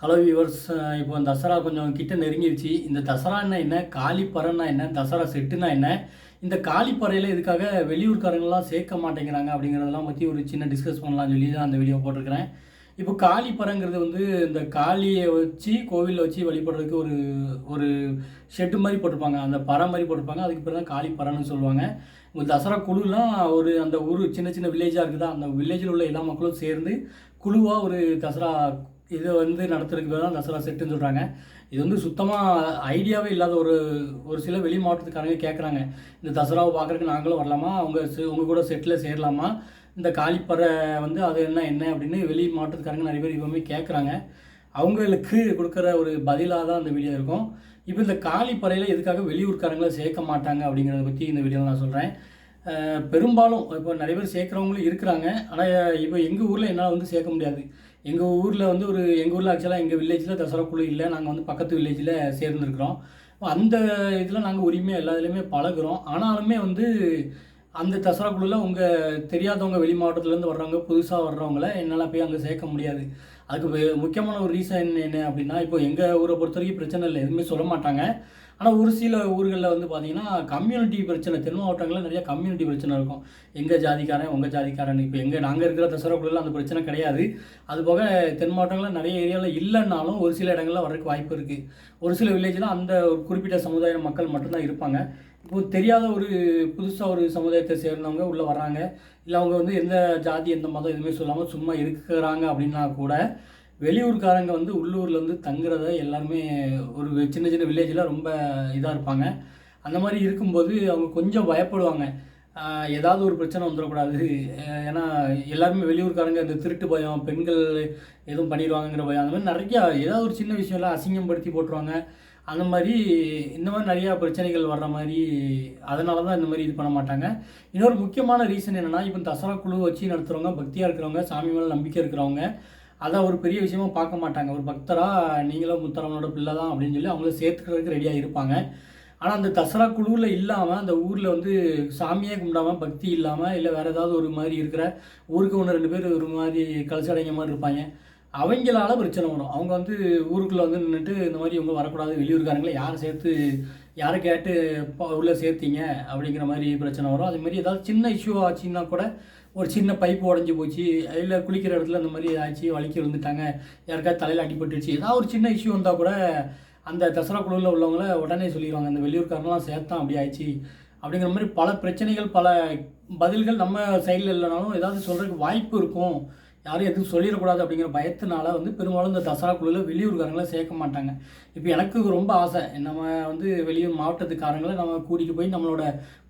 Hello viewers இப்போ தசரா கொஞ்சம் கிட்ட நெருங்கிடுச்சு இந்த தசரான்னா என்ன? காளிப்பறன்னா என்ன? தசரா செட்டுனா என்ன? இந்த காளிப்பறையில் இதுக்காக வெளியூர்காரங்களாம் சேர்க்க மாட்டேங்கிறாங்க அப்படிங்கிறதெல்லாம் பற்றி ஒரு சின்ன டிஸ்கஸ் பண்ணலாம்னு சொல்லி தான் அந்த வீடியோ போட்டிருக்கிறேன். இப்போ காளிப்பறைங்கிறது வந்து இந்த காளியை வச்சு கோவிலில் வச்சு வழிபடுறதுக்கு ஒரு ஒரு ஷெட்டு மாதிரி போட்டிருப்பாங்க. அந்த பறை மாதிரி போட்டிருப்பாங்க. அதுக்கு பேர் தான் காளிப்பறைன்னு சொல்லுவாங்க. இந்த தசரா குழுலாம் ஒரு அந்த ஊர் சின்ன சின்ன வில்லேஜாக இருக்குதா? அந்த வில்லேஜில் உள்ள எல்லா மக்களும் சேர்ந்து குழுவாக ஒரு தசரா இதை வந்து நடத்துறதுக்கு பேர் தான் தசரா செட்டுன்னு சொல்கிறாங்க இது வந்து சுத்தமாக ஐடியாவே இல்லாத ஒரு ஒரு சில வெளி மாவட்டத்துக்காரங்க கேட்குறாங்க இந்த தசராவை பார்க்குறதுக்கு நாங்களும் வரலாமா? அவங்க செ- கூட செட்டில் சேரலாமா? இந்த காளிப்பறை வந்து அது என்ன என்ன அப்படின்னு வெளி மாவட்டத்துக்காரங்க நிறைய பேர் இப்போவுமே கேட்குறாங்க அவங்களுக்கு கொடுக்குற ஒரு பதிலாக தான் அந்த வீடியோ இருக்கும். இப்போ இந்த காளிப்பறையில் எதுக்காக வெளியூர்காரங்களை சேர்க்க மாட்டாங்க அப்படிங்கிறத பற்றி இந்த வீடியோவில் நான் சொல்கிறேன் பெரும்பாலும் இப்போ நிறைய பேர் சேர்க்குறவங்களும் இருக்கிறாங்க. ஆனால் இப்போ எங்கள் ஊரில் என்னால் வந்து சேர்க்க முடியாது. எங்கள் ஊரில் வந்து ஒரு எங்கள் ஊரில் ஆக்சுவலாக எங்கள் வில்லேஜில் தசரா குழு இல்லை நாங்கள் வந்து பக்கத்து வில்லேஜில் சேர்ந்துருக்குறோம். அந்த இதில் நாங்கள் உரிமையாக எல்லா இதுலேயுமே பழகுறோம். ஆனாலுமே வந்து அந்த தசரா குழுவில் உங்கள் தெரியாதவங்க வெளி மாவட்டத்துலேருந்து வர்றவங்க புதுசாக வர்றவங்கள என்னால் போய் அங்கே சேர்க்க முடியாது. அதுக்கு முக்கியமான ஒரு ரீசன் என்ன அப்படின்னா இப்போ எங்கள் ஊரை பொறுத்த வரைக்கும் பிரச்சனை இல்லை. எதுவுமே சொல்ல மாட்டாங்க. ஆனால் ஒரு சில ஊர்களில் வந்து பார்த்தீங்கன்னா கம்யூனிட்டி பிரச்சனை தென் மாவட்டங்களில் நிறைய கம்யூனிட்டி பிரச்சனை இருக்கும். எங்கள் ஜாதிக்காரன் உங்கள் ஜாதிக்காரன் இப்போ எங்கள் நாங்கள் இருக்கிற தசரா அந்த பிரச்சனை கிடையாது. அதுபோக தென் மாவட்டங்களில் நிறைய ஏரியாவில் இல்லைன்னாலும் ஒரு சில இடங்களில் வர்றதுக்கு வாய்ப்பு இருக்குது ஒரு சில வில்லேஜில் அந்த ஒரு குறிப்பிட்ட சமுதாய மக்கள் மட்டும்தான் இருப்பாங்க. இப்போ தெரியாத ஒரு புதுசாக ஒரு சமுதாயத்தை சேர்ந்தவங்க உள்ளே வர்றாங்க. இல்லை அவங்க வந்து எந்த ஜாதி எந்த மதம் எதுவுமே சொல்லாமல் சும்மா இருக்கிறாங்க அப்படின்னா கூட வெளியூர்காரங்க வந்து உள்ளூரில் வந்து தங்குறத எல்லாருமே ஒரு சின்ன சின்ன வில்லேஜில் ரொம்ப இதாக இருப்பாங்க. அந்த மாதிரி இருக்கும்போது அவங்க கொஞ்சம் பயப்படுவாங்க. ஏதாவது ஒரு பிரச்சனை வந்துடக்கூடாது. ஏன்னா எல்லாருமே வெளியூர்காரங்க இந்த திருட்டு பயம் பெண்கள் எதுவும் பண்ணிடுவாங்கங்கிற பயம் அந்த மாதிரி நிறையா ஏதாவது ஒரு சின்ன விஷயம்லாம் அசிங்கப்படுத்தி போட்டுருவாங்க. அந்த மாதிரி இந்த மாதிரி நிறையா பிரச்சனைகள் வர்ற மாதிரி அதனால தான் இந்த மாதிரி இது பண்ண மாட்டாங்க. இன்னொரு முக்கியமான ரீசன் என்னென்னா இப்போ தசரா குழு வச்சு நடத்துகிறவங்க பக்தியாக இருக்கிறவங்க சாமி மேலே நம்பிக்கை இருக்கிறவங்க அதை ஒரு பெரிய விஷயமா பார்க்க மாட்டாங்க. ஒரு பக்தராக நீங்களும் முத்தரவனோட பிள்ளை தான் அப்படின்னு சொல்லி அவங்கள சேர்த்துக்கிறதுக்கு ரெடியாக இருப்பாங்க. ஆனால் அந்த தசரா குழுவில் இல்லாமல் அந்த ஊரில் வந்து சாமியே கும்பிடாமல் பக்தி இல்லாமல் இல்லை வேறு ஏதாவது ஒரு மாதிரி இருக்கிற ஊருக்கு ஒன்று ரெண்டு பேர் ஒரு மாதிரி கலசடைங்க மாதிரி இருப்பாங்க. அவங்களால பிரச்சனை வரும். அவங்க வந்து ஊருக்குள்ளே வந்து நின்றுட்டு இந்த மாதிரி இவங்க வரக்கூடாது வெளியூர்காரங்களை யாரை சேர்த்து யாரை கேட்டு உள்ளே உள்ள சேர்த்தீங்க அப்படிங்கிற மாதிரி பிரச்சனை வரும். அதுமாரி ஏதாவது சின்ன இஷ்யூ ஆச்சுன்னா கூட ஒரு சின்ன பைப் உடஞ்சி போச்சு. இல்லை குளிக்கிற இடத்துல இந்த மாதிரி ஆச்சு வலிக்கி விழுந்துட்டாங்க. யாருக்காவது தலையில் அடிபட்டுருச்சு. ஏதாவது ஒரு சின்ன இஷ்யூ வந்தால் கூட அந்த தசரா குழுவில் உள்ளவங்கள உடனே சொல்லிடுவாங்க அந்த வெளியூர்காரங்களாம் சேர்த்தான் அப்படி ஆயிடுச்சு. அப்படிங்கிற மாதிரி பல பிரச்சனைகள் பல பதில்கள் நம்ம சைடில் இல்லைனாலும் ஏதாவது சொல்கிறதுக்கு வாய்ப்பு இருக்கும். யாரும் எதுவும் சொல்லிடக்கூடாது அப்படிங்கிற பயத்தினால வந்து பெரும்பாலும் இந்த தசரா குழுவில் வெளியூர்காரங்களை சேர்க்க மாட்டாங்க. இப்போ எனக்கு ரொம்ப ஆசை. நம்ம வந்து வெளியூர் மாவட்டத்துக்காரங்களை நம்ம கூட்டிகிட்டு போய் நம்மளோட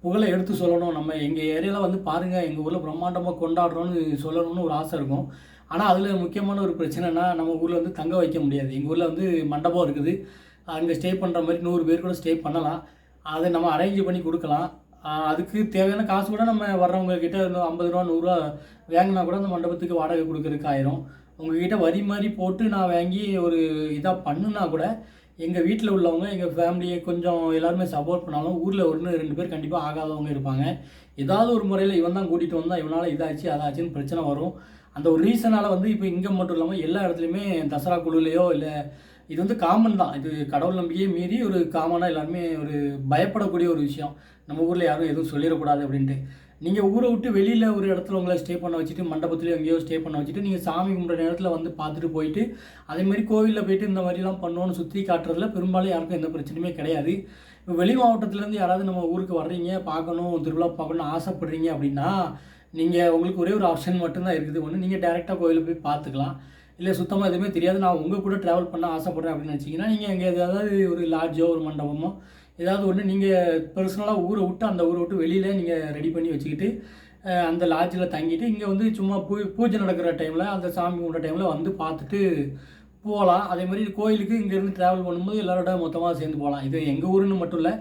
புகழை எடுத்து சொல்லணும். நம்ம எங்கள் ஏரியாவில் வந்து பாருங்கள் எங்கள் ஊரில் பிரம்மாண்டமாக கொண்டாடுறோன்னு சொல்லணும்னு ஒரு ஆசை இருக்கும். ஆனால் அதில் முக்கியமான ஒரு பிரச்சனைனா நம்ம ஊரில் வந்து தங்க வைக்க முடியாது. எங்கள் ஊரில் வந்து மண்டபம் இருக்குது. அங்கே ஸ்டே பண்ணுற மாதிரி நூறு பேர் கூட ஸ்டே பண்ணலாம். அதை நம்ம அரேஞ்ச் பண்ணி கொடுக்கலாம். அதுக்கு தேவையான காசு கூட நம்ம வர்றவங்க கிட்ட ஐம்பது ரூபா நூறுரூவா வாங்கினா கூட அந்த மண்டபத்துக்கு வாடகை கொடுக்குறதுக்கு ஆயிரும். உங்ககிட்ட வரி மாதிரி போட்டு நான் வாங்கி ஒரு இதாக பண்ணுனா கூட எங்கள் வீட்டில் உள்ளவங்க எங்கள் ஃபேமிலியை கொஞ்சம் எல்லாருமே சப்போர்ட் பண்ணாலும் ஊரில் ஒன்று ரெண்டு பேர் கண்டிப்பாக ஆகாதவங்க இருப்பாங்க. ஏதாவது ஒரு முறையில் இவன் தான் கூட்டிகிட்டு வந்தால் இவனால் இதாச்சு அதாச்சுன்னு பிரச்சனை வரும். அந்த ஒரு ரீசனால் வந்து இப்போ இங்கே மட்டும் இல்லாமல் எல்லா இடத்துலையுமே தசரா குழுலையோ இல்லை இது வந்து காமன் தான். இது கடவுள் நம்பிக்கையை மீறி ஒரு காமனாக எல்லாருமே ஒரு பயப்படக்கூடிய ஒரு விஷயம். நம்ம ஊரில் யாரும் எதுவும் சொல்லிடக்கூடாது அப்படின்ட்டு. நீங்கள் ஊரை விட்டு வெளியில் ஒரு இடத்துல உங்களை ஸ்டே பண்ண வச்சுட்டு மண்டபத்துலேயோ எங்கேயோ ஸ்டே பண்ண வச்சுட்டு நீங்கள் சாமி கும்பிட்ற நேரத்தில் வந்து பார்த்துட்டு போயிட்டு அதேமாதிரி கோவிலில் போயிட்டு இந்த மாதிரிலாம் பண்ணோன்னு சுற்றி காட்டுறதுல பெரும்பாலும் யாருக்கும் எந்த பிரச்சனையுமே கிடையாது. இப்போ வெளி மாவட்டத்துலேருந்து யாராவது நம்ம ஊருக்கு வர்றீங்க பார்க்கணும் திருவிழா பார்க்கணும்னு ஆசைப்படுறீங்க அப்படின்னா நீங்கள் உங்களுக்கு ஒரே ஒரு ஆப்ஷன் மட்டும்தான் இருக்குது. ஒன்று நீங்கள் டேரெக்டாக கோயிலில் போய் பார்த்துக்கலாம். இல்லை சுத்தமாக எதுவுமே தெரியாது. நான் உங்கள் கூட ட்ராவல் பண்ண ஆசைப்பட்றேன் அப்படின்னு நினச்சிங்கன்னா நீங்கள் எங்கே ஏதாவது ஒரு லாட்ஜோ ஒரு மண்டபமோ ஏதாவது ஒன்று நீங்கள் பர்சனலாக ஊரை விட்டு அந்த ஊரை விட்டு வெளியில் நீங்கள் ரெடி பண்ணி வச்சுக்கிட்டு அந்த லாட்ஜில் தங்கிட்டு இங்கே வந்து சும்மா பூ பூஜை நடக்கிற டைமில் அந்த சாமி கும்பிட்ற டைமில் வந்து பார்த்துட்டு போகலாம். அதே மாதிரி கோயிலுக்கு இங்கேருந்து ட்ராவல் பண்ணும்போது எல்லாரோட மொத்தமாக சேர்ந்து போகலாம். இது எங்கள் ஊருன்னு மட்டும் இல்லை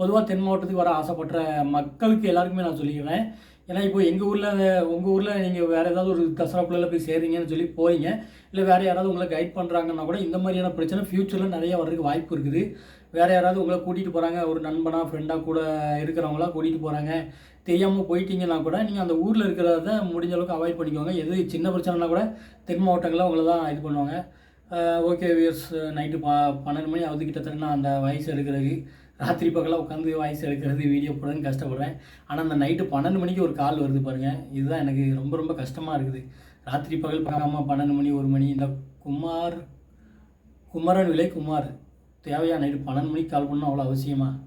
பொதுவாக தென் மாவட்டத்துக்கு வர ஆசைப்பட்ற மக்களுக்கு எல்லாருக்குமே நான் சொல்லிக்கிறேன். ஏன்னா இப்போ எங்கள் ஊரில் உங்கள் ஊரில் நீங்கள் வேறு ஏதாவது ஒரு தசரா பிள்ளைல போய் சேர்றீங்கன்னு சொல்லி போறீங்க. இல்லை வேறு யாராவது உங்களை கைட் பண்ணுறாங்கன்னா கூட இந்த மாதிரியான பிரச்சனை ஃப்யூச்சரில் நிறைய வர்றதுக்கு வாய்ப்பு இருக்குது. வேறு யாராவது உங்களை கூட்டிகிட்டு போகிறாங்க ஒரு நண்பனாக ஃப்ரெண்டாக கூட இருக்கிறவங்களா கூட்டிகிட்டு போகிறாங்க தெரியாமல் போயிட்டீங்கன்னா கூட நீங்கள் அந்த ஊரில் இருக்கிறத முடிஞ்ச அளவுக்கு அவாய்ட் பண்ணிக்கோங்க. எது சின்ன பிரச்சனைனா கூட தென் மாவட்டங்களில் உங்களை தான் இது பண்ணுவாங்க. ஓகே வியர்ஸ் நைட்டு பா பன்னெண்டு மணி ஆகுது கிட்டத்தட்ட நான் அந்த வயசு எடுக்கிறதுக்கு. ராத்திரி பகலாக உட்காந்து வாய்ஸ் எடுக்கிறது வீடியோ போடுறதுன்னு கஷ்டப்படுறேன் ஆனால் அந்த நைட்டு பன்னெண்டு மணிக்கு ஒரு கால் வருது பாருங்கள் இதுதான் எனக்கு ரொம்ப ரொம்ப கஷ்டமாக இருக்குது. ராத்திரி பகல் பார்க்காம பன்னெண்டு மணி ஒரு மணி இந்த குமார் குமரன் விலை குமார் தேவையா நைட்டு பன்னெண்டு மணிக்கு கால் பண்ணணும் அவ்வளோ அவசியமாக